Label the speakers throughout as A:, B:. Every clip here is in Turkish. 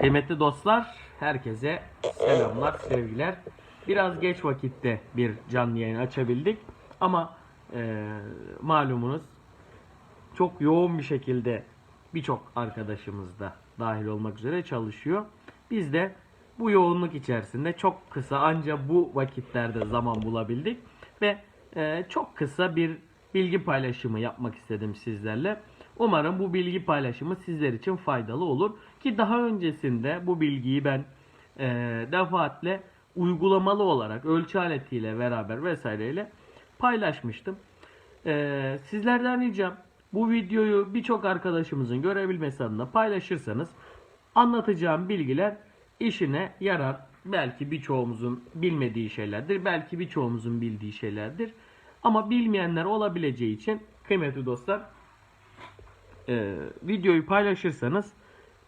A: Kıymetli dostlar, herkese selamlar, sevgiler. Biraz geç vakitte bir canlı yayın açabildik ama e, malumunuz çok yoğun bir şekilde birçok arkadaşımız da dahil olmak üzere çalışıyor. Biz de bu yoğunluk içerisinde çok kısa ancak bu vakitlerde zaman bulabildik ve e, çok kısa bir bilgi paylaşımı yapmak istedim sizlerle. Umarım bu bilgi paylaşımı sizler için faydalı olur ki daha öncesinde bu bilgiyi ben e, defaatle uygulamalı olarak ölçü aletiyle beraber vesaireyle paylaşmıştım. Ee, sizlerden ricam bu videoyu birçok arkadaşımızın görebilmesi adına paylaşırsanız anlatacağım bilgiler işine yarar. Belki birçoğumuzun bilmediği şeylerdir. Belki birçoğumuzun bildiği şeylerdir. Ama bilmeyenler olabileceği için kıymetli dostlar e, videoyu paylaşırsanız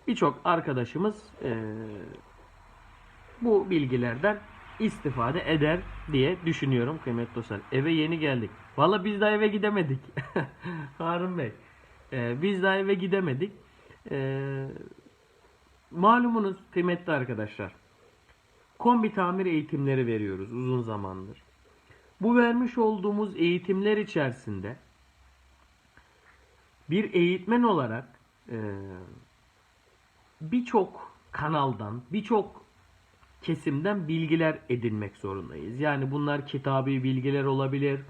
A: birçok arkadaşımız e, bu bilgilerden istifade eder diye düşünüyorum kıymetli dostlar. Eve yeni geldik. Valla biz daha eve gidemedik. Harun Bey. Ee, biz daha eve gidemedik. Ee, malumunuz kıymetli arkadaşlar. Kombi tamir eğitimleri veriyoruz uzun zamandır. Bu vermiş olduğumuz eğitimler içerisinde bir eğitmen olarak e, birçok kanaldan, birçok kesimden bilgiler edinmek zorundayız. Yani bunlar kitabi bilgiler olabilir,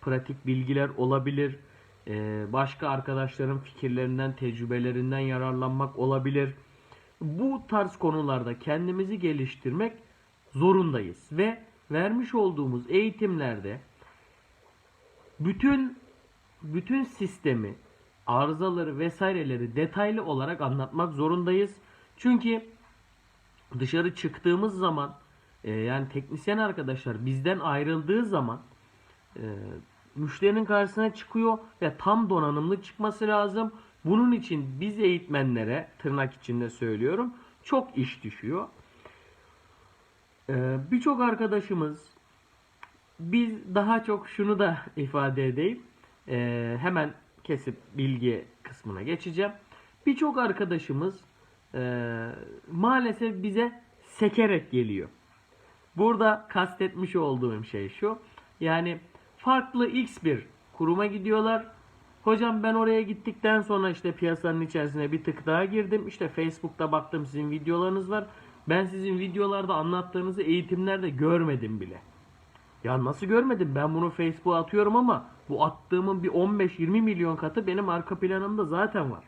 A: pratik bilgiler olabilir, ee, başka arkadaşların fikirlerinden, tecrübelerinden yararlanmak olabilir. Bu tarz konularda kendimizi geliştirmek zorundayız ve vermiş olduğumuz eğitimlerde bütün bütün sistemi, arızaları vesaireleri detaylı olarak anlatmak zorundayız. Çünkü dışarı çıktığımız zaman e, yani teknisyen arkadaşlar bizden ayrıldığı zaman e, müşterinin karşısına çıkıyor ve tam donanımlı çıkması lazım. Bunun için biz eğitmenlere tırnak içinde söylüyorum çok iş düşüyor. E, Birçok arkadaşımız biz daha çok şunu da ifade edeyim. E, hemen kesip bilgi kısmına geçeceğim. Birçok arkadaşımız e, maalesef bize sekerek geliyor. Burada kastetmiş olduğum şey şu. Yani farklı X bir kuruma gidiyorlar. Hocam ben oraya gittikten sonra işte piyasanın içerisine bir tık daha girdim. İşte Facebook'ta baktım sizin videolarınız var. Ben sizin videolarda anlattığınızı eğitimlerde görmedim bile. Ya nasıl görmedim? Ben bunu Facebook'a atıyorum ama bu attığımın bir 15-20 milyon katı benim arka planımda zaten var.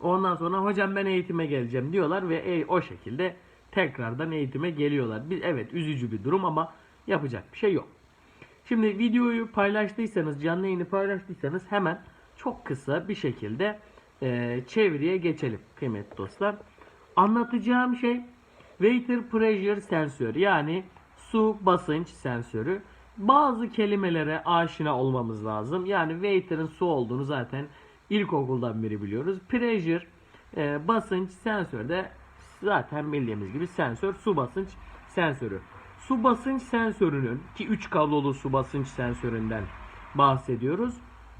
A: Ondan sonra hocam ben eğitime geleceğim diyorlar ve e, o şekilde tekrardan eğitime geliyorlar. Bir, evet üzücü bir durum ama yapacak bir şey yok. Şimdi videoyu paylaştıysanız, canlı yayını paylaştıysanız hemen çok kısa bir şekilde e, çeviriye geçelim kıymetli dostlar. Anlatacağım şey water pressure sensör yani su basınç sensörü. Bazı kelimelere aşina olmamız lazım. Yani water'ın su olduğunu zaten ilkokuldan beri biliyoruz. Pressure e, basınç sensörü de zaten bildiğimiz gibi sensör su basınç sensörü. Su basınç sensörünün ki 3 kablolu su basınç sensöründen bahsediyoruz.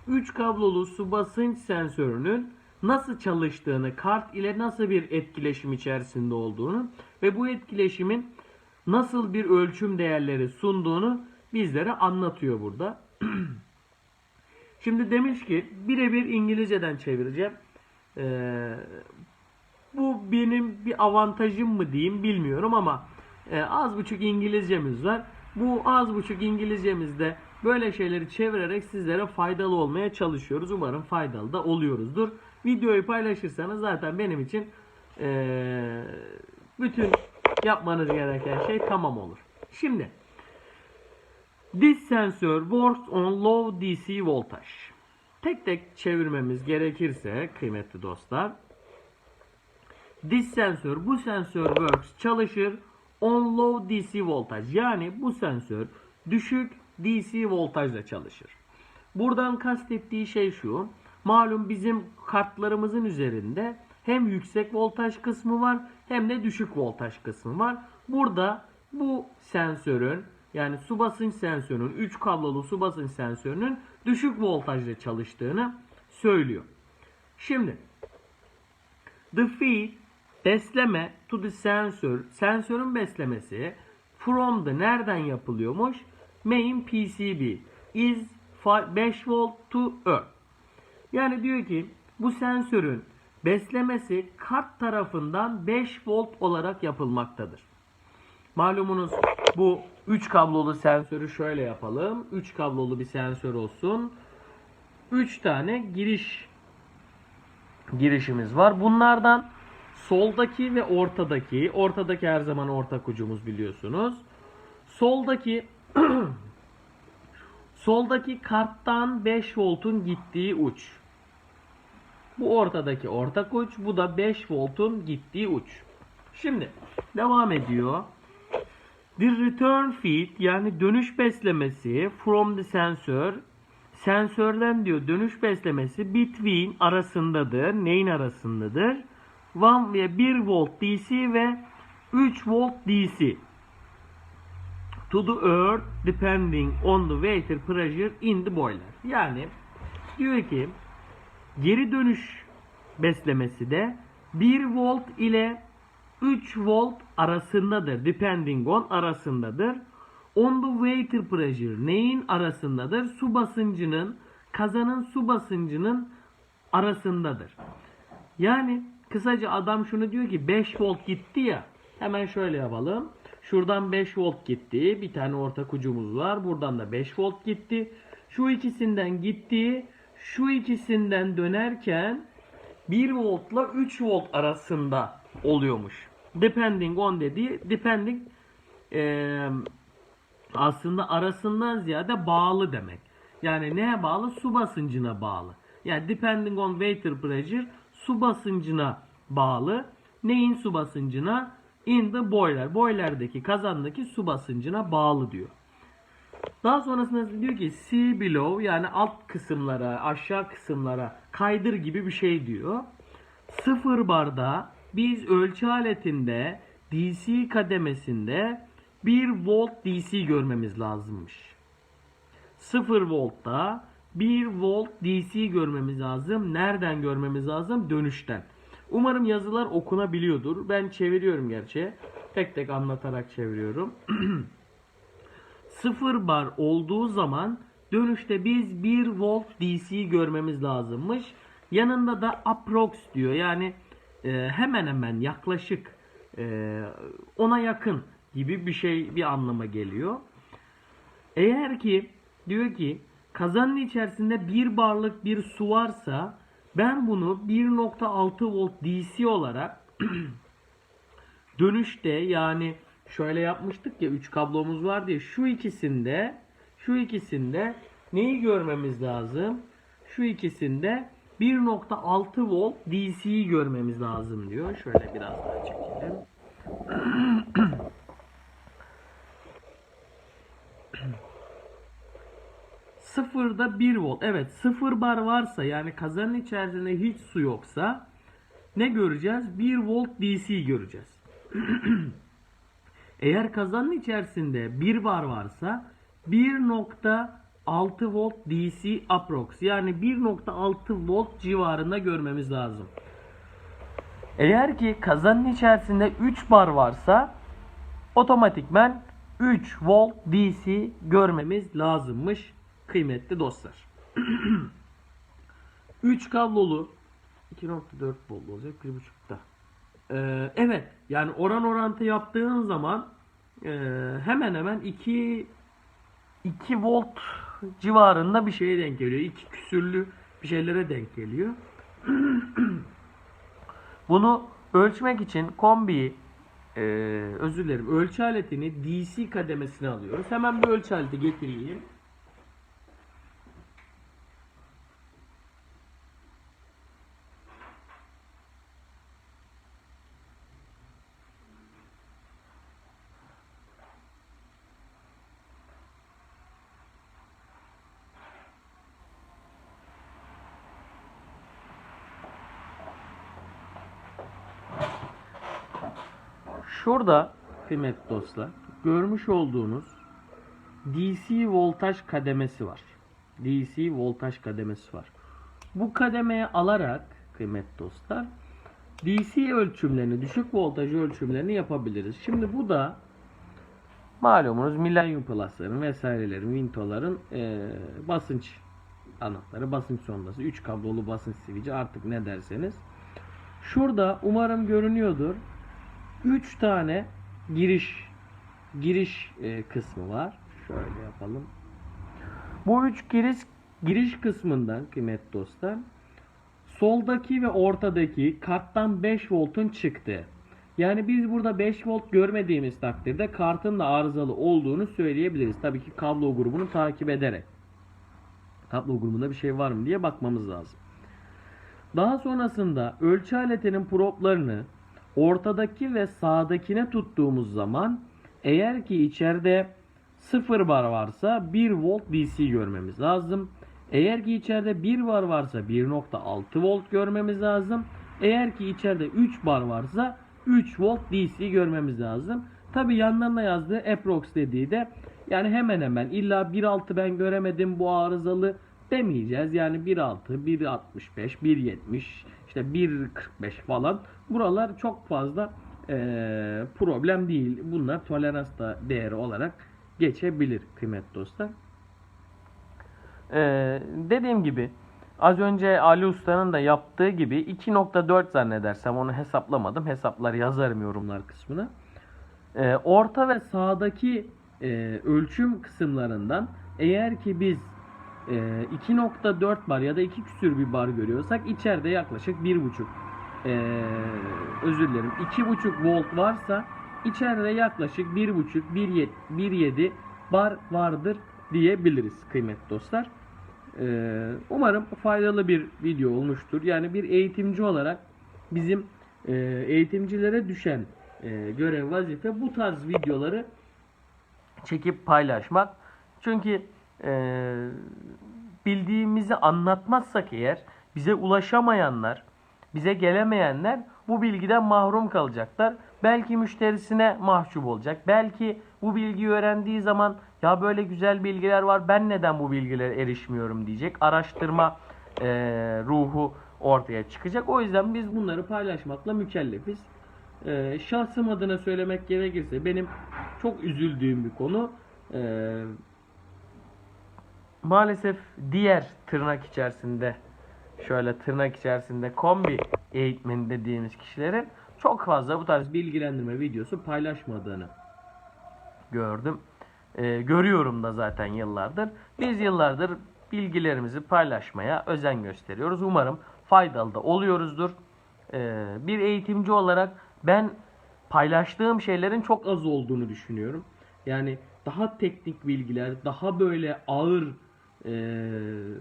A: 3 kablolu su basınç sensörünün nasıl çalıştığını, kart ile nasıl bir etkileşim içerisinde olduğunu ve bu etkileşimin nasıl bir ölçüm değerleri sunduğunu bizlere anlatıyor burada. Şimdi demiş ki birebir İngilizceden çevireceğim. Ee, bu benim bir avantajım mı diyeyim bilmiyorum ama e, az buçuk İngilizcemiz var. Bu az buçuk İngilizcemizde böyle şeyleri çevirerek sizlere faydalı olmaya çalışıyoruz. Umarım faydalı da oluyoruzdur. Videoyu paylaşırsanız zaten benim için e, bütün yapmanız gereken şey tamam olur. Şimdi This sensor works on low DC voltage. Tek tek çevirmemiz gerekirse kıymetli dostlar. This sensör bu sensör works çalışır on low DC voltage. Yani bu sensör düşük DC voltajla çalışır. Buradan kastettiği şey şu. Malum bizim kartlarımızın üzerinde hem yüksek voltaj kısmı var hem de düşük voltaj kısmı var. Burada bu sensörün yani su basınç sensörünün 3 kablolu su basınç sensörünün düşük voltajla çalıştığını söylüyor. Şimdi the feed besleme to the sensor, sensörün beslemesi from the nereden yapılıyormuş? Main PCB is fi- 5 volt to earth. Yani diyor ki bu sensörün beslemesi kart tarafından 5 volt olarak yapılmaktadır. Malumunuz bu 3 kablolu sensörü şöyle yapalım. 3 kablolu bir sensör olsun. 3 tane giriş girişimiz var. Bunlardan soldaki ve ortadaki, ortadaki her zaman ortak ucumuz biliyorsunuz. Soldaki soldaki karttan 5 voltun gittiği uç. Bu ortadaki ortak uç, bu da 5 voltun gittiği uç. Şimdi devam ediyor. The return feed yani dönüş beslemesi from the sensor sensörden diyor dönüş beslemesi between arasındadır. Neyin arasındadır? 1 ve 1 volt DC ve 3 volt DC. To the earth depending on the water pressure in the boiler. Yani diyor ki geri dönüş beslemesi de 1 volt ile 3 volt arasındadır. Depending on arasındadır. On the water pressure neyin arasındadır? Su basıncının kazanın su basıncının arasındadır. Yani kısaca adam şunu diyor ki 5 volt gitti ya. Hemen şöyle yapalım. Şuradan 5 volt gitti. Bir tane ortak ucumuz var. Buradan da 5 volt gitti. Şu ikisinden gitti. Şu ikisinden dönerken 1 voltla 3 volt arasında oluyormuş. Depending on dediği depending eee, aslında arasından ziyade bağlı demek. Yani neye bağlı? Su basıncına bağlı. Yani depending on water pressure su basıncına bağlı. Neyin su basıncına? In the boiler. Boiler'deki kazandaki su basıncına bağlı diyor. Daha sonrasında diyor ki see below yani alt kısımlara, aşağı kısımlara kaydır gibi bir şey diyor. Sıfır barda biz ölçü aletinde DC kademesinde 1 volt DC görmemiz lazımmış. 0 voltta 1 volt DC görmemiz lazım. Nereden görmemiz lazım? Dönüşten. Umarım yazılar okunabiliyordur. Ben çeviriyorum gerçi. Tek tek anlatarak çeviriyorum. 0 bar olduğu zaman dönüşte biz 1 volt DC görmemiz lazımmış. Yanında da approx diyor. Yani e, hemen hemen yaklaşık e, ona yakın gibi bir şey bir anlama geliyor. Eğer ki diyor ki kazanın içerisinde bir barlık bir su varsa ben bunu 1.6 volt DC olarak dönüşte yani şöyle yapmıştık ya 3 kablomuz var diye şu ikisinde şu ikisinde neyi görmemiz lazım? Şu ikisinde 1.6 volt DC'yi görmemiz lazım diyor. Şöyle biraz daha çekelim. Sıfırda 1 volt. Evet sıfır bar varsa yani kazanın içerisinde hiç su yoksa ne göreceğiz? 1 volt DC göreceğiz. Eğer kazanın içerisinde 1 bar varsa 1.6 volt DC approx yani 1.6 volt civarında görmemiz lazım. Eğer ki kazanın içerisinde 3 bar varsa otomatikmen 3 volt DC görmemiz lazımmış kıymetli dostlar. 3 kablolu 2.4 volt olacak 1.5'da. Ee, evet yani oran orantı yaptığın zaman e, hemen hemen 2 2 volt civarında bir şeye denk geliyor. 2 küsürlü bir şeylere denk geliyor. Bunu ölçmek için kombiyi e, özür dilerim ölçü aletini DC kademesine alıyoruz. Hemen bir ölçü aleti getireyim. Şurada kıymetli dostlar görmüş olduğunuz DC voltaj kademesi var. DC voltaj kademesi var. Bu kademeye alarak kıymetli dostlar DC ölçümlerini, düşük voltaj ölçümlerini yapabiliriz. Şimdi bu da malumunuz Millennium Plus'ların vesairelerin, Vinto'ların eee, basınç anahtarı, basınç sondası, 3 kablolu basınç switch'i artık ne derseniz. Şurada umarım görünüyordur. 3 tane giriş giriş e, kısmı var. Şöyle yapalım. Bu üç giriş giriş kısmından kıymetli dostlar soldaki ve ortadaki karttan 5 voltun çıktı. Yani biz burada 5 volt görmediğimiz takdirde kartın da arızalı olduğunu söyleyebiliriz. Tabii ki kablo grubunu takip ederek. Kablo grubunda bir şey var mı diye bakmamız lazım. Daha sonrasında ölçü aletinin proplarını ortadaki ve sağdakine tuttuğumuz zaman eğer ki içeride 0 bar varsa 1 volt DC görmemiz lazım. Eğer ki içeride 1 bar varsa 1.6 volt görmemiz lazım. Eğer ki içeride 3 bar varsa 3 volt DC görmemiz lazım. Tabi yanlarına yazdığı approx dediği de yani hemen hemen illa 1.6 ben göremedim bu arızalı demeyeceğiz. Yani 1.6, 1.65, 1.70 işte 1.45 falan. Buralar çok fazla eee, problem değil. Bunlar tolerans da değeri olarak geçebilir kıymetli dostlar. Ee, dediğim gibi az önce Ali Usta'nın da yaptığı gibi 2.4 zannedersem onu hesaplamadım. Hesaplar yazarım yorumlar kısmına. Ee, orta ve sağdaki e, ölçüm kısımlarından eğer ki biz e, 2.4 bar ya da 2 küsür bir bar görüyorsak içeride yaklaşık 1.5 e, özür dilerim 2.5 volt varsa içeride yaklaşık 1.5 1.7 1.7 bar vardır diyebiliriz kıymetli dostlar. Ee, umarım faydalı bir video olmuştur. Yani bir eğitimci olarak bizim e, eğitimcilere düşen e, görev vazife bu tarz videoları çekip paylaşmak. Çünkü e, bildiğimizi anlatmazsak eğer bize ulaşamayanlar, bize gelemeyenler bu bilgiden mahrum kalacaklar. Belki müşterisine mahcup olacak. Belki bu bilgiyi öğrendiği zaman ya böyle güzel bilgiler var ben neden bu bilgilere erişmiyorum diyecek. Araştırma e, ruhu ortaya çıkacak. O yüzden biz bunları paylaşmakla mükellefiz. E, şahsım adına söylemek gerekirse benim çok üzüldüğüm bir konu. E, maalesef diğer tırnak içerisinde şöyle tırnak içerisinde kombi eğitmeni dediğimiz kişilerin çok fazla bu tarz bilgilendirme videosu paylaşmadığını gördüm. Ee, görüyorum da zaten yıllardır. Biz yıllardır bilgilerimizi paylaşmaya özen gösteriyoruz. Umarım faydalı da oluyoruzdur. Ee, bir eğitimci olarak ben paylaştığım şeylerin çok az olduğunu düşünüyorum. Yani daha teknik bilgiler, daha böyle ağır e,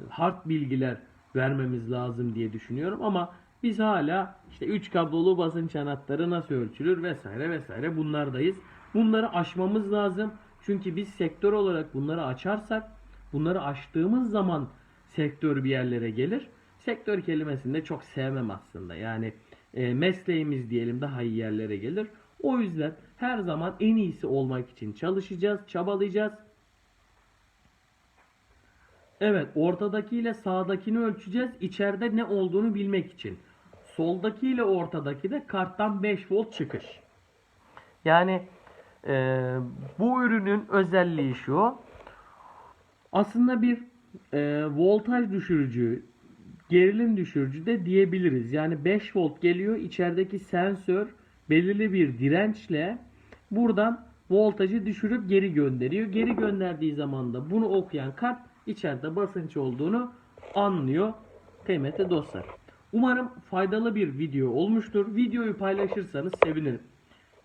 A: hard bilgiler vermemiz lazım diye düşünüyorum ama biz hala işte 3 kablolu basınç anahtarı nasıl ölçülür vesaire vesaire bunlardayız. Bunları aşmamız lazım. Çünkü biz sektör olarak bunları açarsak bunları aştığımız zaman sektör bir yerlere gelir. Sektör kelimesini de çok sevmem aslında. Yani e, mesleğimiz diyelim daha iyi yerlere gelir. O yüzden her zaman en iyisi olmak için çalışacağız, çabalayacağız. Evet, ortadaki ile sağdakini ölçeceğiz. İçeride ne olduğunu bilmek için. Soldaki ile ortadaki de karttan 5 volt çıkış. Yani e, bu ürünün özelliği şu. Aslında bir e, voltaj düşürücü, gerilim düşürücü de diyebiliriz. Yani 5 volt geliyor. içerideki sensör belirli bir dirençle buradan voltajı düşürüp geri gönderiyor. Geri gönderdiği zaman da bunu okuyan kart içeride basınç olduğunu anlıyor kıymetli dostlar. Umarım faydalı bir video olmuştur. Videoyu paylaşırsanız sevinirim.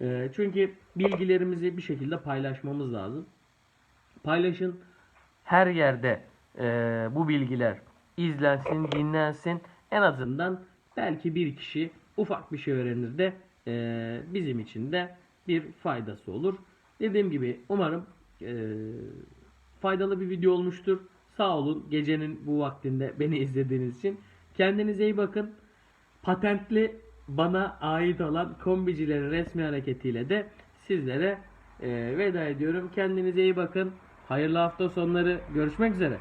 A: Ee, çünkü bilgilerimizi bir şekilde paylaşmamız lazım. Paylaşın. Her yerde e, bu bilgiler izlensin, dinlensin. En azından belki bir kişi ufak bir şey öğrenir de e, bizim için de bir faydası olur. Dediğim gibi umarım e, faydalı bir video olmuştur. Sağ olun gecenin bu vaktinde beni izlediğiniz için. Kendinize iyi bakın. Patentli bana ait olan kombicilerin resmi hareketiyle de sizlere e, veda ediyorum. Kendinize iyi bakın. Hayırlı hafta sonları. Görüşmek üzere.